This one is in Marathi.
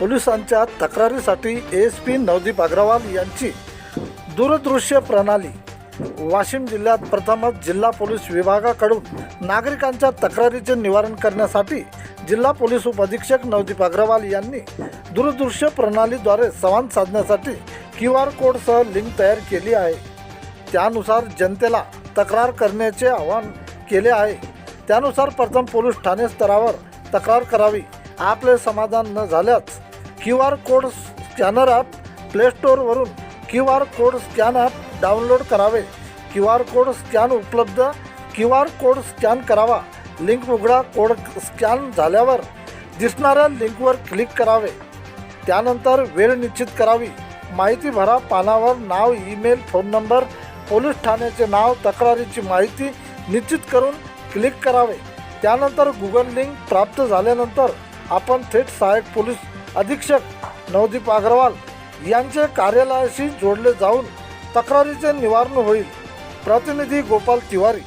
पोलिसांच्या तक्रारीसाठी एस पी नवदीप अग्रवाल यांची दूरदृश्य प्रणाली. वाशिम जिल्ह्यात प्रथमच जिल्हा पोलीस विभागाकडून नागरिकांच्या तक्रारीचे निवारण करण्यासाठी जिल्हा पोलीस उपअधीक्षक नवदीप अग्रवाल यांनी दूरदृश्य प्रणालीद्वारे संवाद साधण्यासाठी क्यू आर कोडसह लिंक तयार केली आहे. त्यानुसार जनतेला तक्रार करण्याचे आवाहन केले आहे. त्यानुसार प्रथम पोलीस ठाणे स्तरावर तक्रार करावी. आपले समाधान न झाल्यास Q R code scanner app play स्टोअरवरून Q R code scan app download करावे. क्यू आर कोड स्कॅन उपलब्ध. क्यू आर कोड स्कॅन करावा. लिंक उघडा. कोड स्कॅन झाल्यावर दिसणाऱ्या लिंकवर क्लिक करावे. त्यानंतर वेळ निश्चित करावी. माहिती भरा. पानावर नाव ईमेल फोन नंबर पोलीस ठाण्याचे नाव तक्रारीची माहिती निश्चित करून क्लिक करावे. त्यानंतर गुगल लिंक प्राप्त झाल्यानंतर आपण थेट सहाय्यक पोलीस अधीक्षक नवदीप अग्रवाल यांचे कार्यालयाशी जोडले जाऊन तक्रारीचे निवारण होईल. प्रतिनिधी गोपाल तिवारी.